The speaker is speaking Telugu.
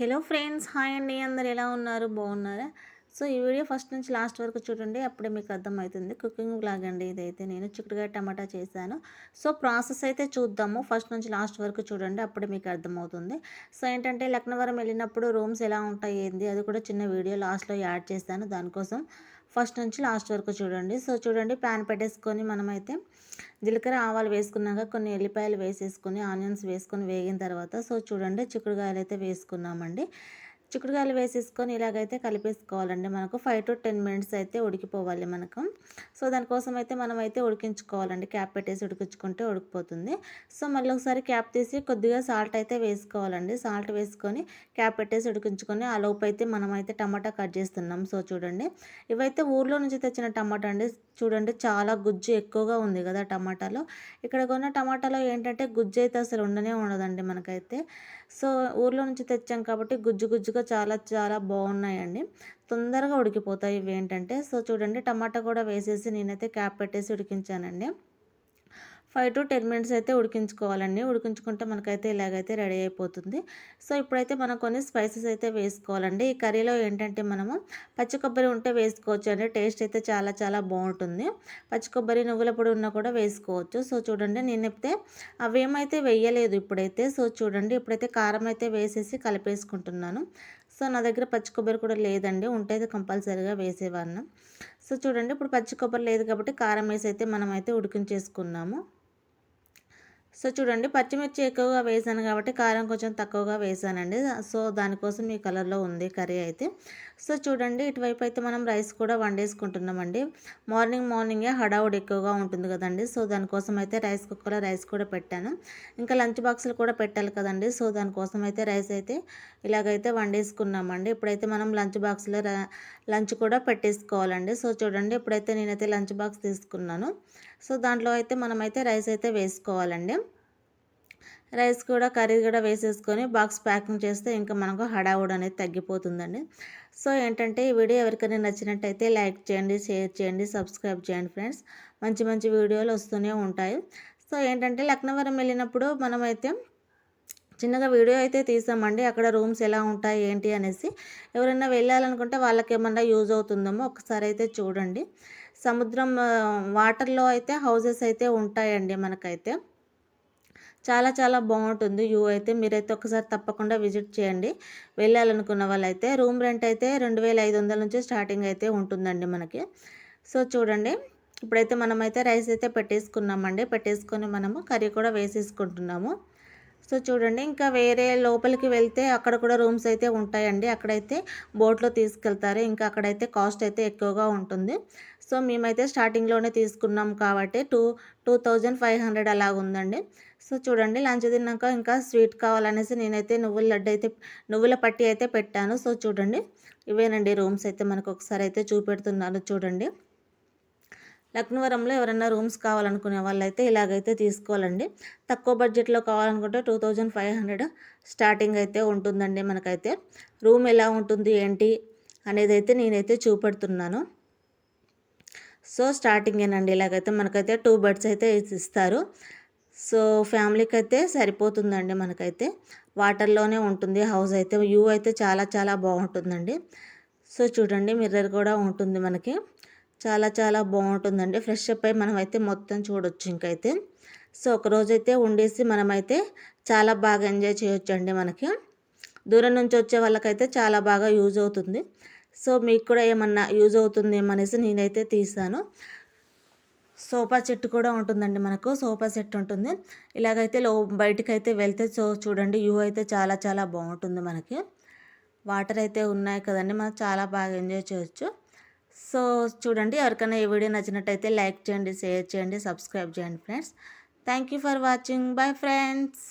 హలో ఫ్రెండ్స్ హాయ్ అండి. అందరు ఎలా ఉన్నారు? బాగున్నారా? సో ఈ వీడియో ఫస్ట్ నుంచి లాస్ట్ వరకు చూడండి. అప్పుడే మీకు అర్థమవుతుంది. కుకింగ్ బ్లాగ్ అండి ఇదైతే. నేను చిక్కుడుగా టమాటా చేశాను. సో ప్రాసెస్ అయితే చూద్దాము. ఫస్ట్ నుంచి లాస్ట్ వరకు చూడండి. అప్పుడే మీకు అర్థమవుతుంది. సో ఏంటంటే లక్నవరం వెళ్ళినప్పుడు రూమ్స్ ఎలా ఉంటాయి ఏంది? అది కూడా చిన్న వీడియో లాస్ట్లో యాడ్ చేశాను. దానికోసం ఫస్ట్ నుంచి లాస్ట్ వరకు చూడండి. సో చూడండి ప్యాన్ పెట్టేసుకొని మనమైతే జీలకర్ర ఆవాలు వేసుకున్నాక కొన్ని ఎల్లిపాయలు వేసేసుకొని ఆనియన్స్ వేసుకొని వేగిన తర్వాత సో చూడండి చిక్కుడుకాయలు అయితే వేసుకున్నామండి. చిక్కుడుకాయలు వేసేసుకొని ఇలాగైతే కలిపేసుకోవాలండి. మనకు ఫైవ్ టు టెన్ మినిట్స్ అయితే ఉడికిపోవాలి మనకు. సో దానికోసం అయితే మనం అయితే ఉడికించుకోవాలండి. క్యాప్ పెట్టేసి ఉడికించుకుంటే ఉడికిపోతుంది. సో మళ్ళీ ఒకసారి క్యాప్ తీసి కొద్దిగా సాల్ట్ అయితే వేసుకోవాలండి. సాల్ట్ వేసుకొని క్యాప్ పెట్టేసి ఉడికించుకొని ఆ లోపు అయితే మనం అయితే టమాటా కట్ చేస్తున్నాం. సో చూడండి. ఇవైతే ఊర్లో నుంచి తెచ్చిన టమాటా అండి. చూడండి చాలా గుజ్జు ఎక్కువగా ఉంది కదా టమాటాలో. ఇక్కడ కొన్న టమాటాలో ఏంటంటే గుజ్జు అయితే అసలు ఉండనే ఉండదండి మనకైతే. సో ఊర్లో నుంచి తెచ్చాం కాబట్టి గుజ్జు గుజ్జుగా చాలా చాలా బాగున్నాయండి. తొందరగా ఉడికిపోతాయి ఇవి ఏంటంటే సో చూడండి టమాటా కూడా వేసేసి నేనైతే క్యాప్ పెట్టేసి ఉడికించానండి. ఫైవ్ టు టెన్ మినిట్స్ అయితే ఉడికించుకోవాలండి. ఉడికించుకుంటే మనకైతే ఇలాగైతే రెడీ అయిపోతుంది. సో ఇప్పుడైతే మనం కొన్ని స్పైసెస్ అయితే వేసుకోవాలండి. ఈ కర్రీలో ఏంటంటే మనము పచ్చి కొబ్బరి ఉంటే వేసుకోవచ్చు అండి టేస్ట్ అయితే చాలా చాలా బాగుంటుంది. పచ్చి కొబ్బరి నువ్వుల పొడి ఉన్నా కూడా వేసుకోవచ్చు. సో చూడండి నేనైతే అవేమైతే వేయలేదు ఇప్పుడైతే. సో చూడండి ఇప్పుడైతే కారం అయితే వేసేసి కలిపేసుకుంటున్నాను. సో నా దగ్గర పచ్చి కొబ్బరి కూడా లేదండి. ఉంటే అయితే కంపల్సరీగా వేసేవాడిన. సో చూడండి ఇప్పుడు పచ్చి కొబ్బరి లేదు కాబట్టి కారం వేసి అయితే మనం అయితే ఉడికించేసుకున్నాము. సో చూడండి పచ్చిమిర్చి ఎక్కువగా వేసాను కాబట్టి కారం కొంచెం తక్కువగా వేసానండి. సో దానికోసం ఈ కలర్లో ఉంది కర్రీ అయితే. సో చూడండి ఇటువైపు అయితే మనం రైస్ కూడా వండేసుకుంటున్నామండి. మార్నింగ్ మార్నింగే హడావుడి ఎక్కువగా ఉంటుంది కదండి. సో దానికోసం అయితే రైస్ కుక్కర్లో రైస్ కూడా పెట్టాను. ఇంకా లంచ్ బాక్సులు కూడా పెట్టాలి కదండి. సో దానికోసం అయితే రైస్ అయితే ఇలాగైతే వండేసుకున్నామండి. ఇప్పుడైతే మనం లంచ్ బాక్స్లో లంచ్ కూడా పెట్టేసుకోవాలండి. సో చూడండి ఇప్పుడైతే నేనైతే లంచ్ బాక్స్ తీసుకున్నాను. సో దాంట్లో అయితే మనమైతే రైస్ అయితే వేసుకోవాలండి. రైస్ కూడా కర్రీ కూడా వేసేసుకొని బాక్స్ ప్యాకింగ్ చేస్తే ఇంకా మనకు హడావుడ్ అనేది తగ్గిపోతుందండి. సో ఏంటంటే ఈ వీడియో ఎవరికైనా నచ్చినట్టయితే లైక్ చేయండి షేర్ చేయండి సబ్స్క్రైబ్ చేయండి ఫ్రెండ్స్. మంచి మంచి వీడియోలు వస్తూనే ఉంటాయి. సో ఏంటంటే లక్నవరం వెళ్ళినప్పుడు మనమైతే చిన్నగా వీడియో అయితే తీసామండి. అక్కడ రూమ్స్ ఎలా ఉంటాయి ఏంటి అనేసి. ఎవరైనా వెళ్ళాలనుకుంటే వాళ్ళకి ఏమన్నా యూజ్ అవుతుందేమో ఒకసారి అయితే చూడండి. సముద్రం వాటర్లో అయితే హౌజెస్ అయితే ఉంటాయండి మనకైతే. చాలా చాలా బాగుంటుంది. వ్యూ అయితే మీరైతే ఒకసారి తప్పకుండా విజిట్ చేయండి. వెళ్ళాలనుకున్న వాళ్ళైతే రూమ్ రెంట్ అయితే రెండు వేల ఐదు వందల నుంచి స్టార్టింగ్ అయితే ఉంటుందండి మనకి. సో చూడండి. ఇప్పుడైతే మనమైతే రైస్ అయితే పెట్టేసుకున్నామండి. పెట్టేసుకొని మనము కర్రీ కూడా వేసేసుకుంటున్నాము. సో చూడండి ఇంకా వేరే లోపలికి వెళ్తే అక్కడ కూడా రూమ్స్ అయితే ఉంటాయండి. అక్కడైతే బోట్లో తీసుకెళ్తారు. ఇంకా అక్కడైతే కాస్ట్ అయితే ఎక్కువగా ఉంటుంది. సో మేమైతే స్టార్టింగ్లోనే తీసుకున్నాం కాబట్టి two two thousand five hundred అలా ఉందండి. సో చూడండి లంచ్ తిన్నాక ఇంకా స్వీట్ కావాలనేసి నేనైతే నువ్వుల లడ్డు అయితే నువ్వుల పట్టి అయితే పెట్టాను. సో చూడండి ఇవేనండి రూమ్స్ అయితే మనకు ఒకసారి అయితే చూపెడుతున్నాను చూడండి. లక్నవరంలో ఎవరైనా రూమ్స్ కావాలనుకునే వాళ్ళైతే ఇలాగైతే తీసుకోవాలండి. తక్కువ బడ్జెట్లో కావాలనుకుంటే two thousand five hundred starting అయితే ఉంటుందండి మనకైతే. రూమ్ ఎలా ఉంటుంది ఏంటి అనేది అయితే నేనైతే చూపెడుతున్నాను. సో స్టార్టింగ్ ఏనండి ఇలాగైతే మనకైతే టూ బెడ్స్ అయితే ఇస్తారు. సో ఫ్యామిలీకి అయితే సరిపోతుందండి మనకైతే. వాటర్లోనే ఉంటుంది హౌస్ అయితే వ్యూ అయితే చాలా చాలా బాగుంటుందండి. సో చూడండి మిర్రర్ కూడా ఉంటుంది మనకి. చాలా చాలా బాగుంటుందండి. ఫ్రెష్ అప్ అయి మనమైతే మొత్తం చూడొచ్చు ఇంకైతే. సో ఒకరోజైతే ఉండేసి మనమైతే చాలా బాగా ఎంజాయ్ చేయొచ్చు అండి మనకి. దూరం నుంచి వచ్చే వాళ్ళకైతే చాలా బాగా యూజ్ అవుతుంది. సో మీకు కూడా ఏమన్నా యూజ్ అవుతుంది ఏమనేసి నేనైతే తీసాను. సోఫా చెట్టు కూడా ఉంటుందండి మనకు. సోఫా సెట్ ఉంటుంది. ఇలాగైతే లో బయటకైతే అయితే వెళ్తే సో చూడండి వ్యూ అయితే చాలా చాలా బాగుంటుంది మనకి. వాటర్ అయితే ఉన్నాయి కదండి. మనం చాలా బాగా ఎంజాయ్ చేయొచ్చు. సో చూడండి ఎవరికైనా ఈ వీడియో నచ్చినట్టయితే లైక్ చేయండి షేర్ చేయండి సబ్స్క్రైబ్ చేయండి friends. Thank you for watching. Bye friends.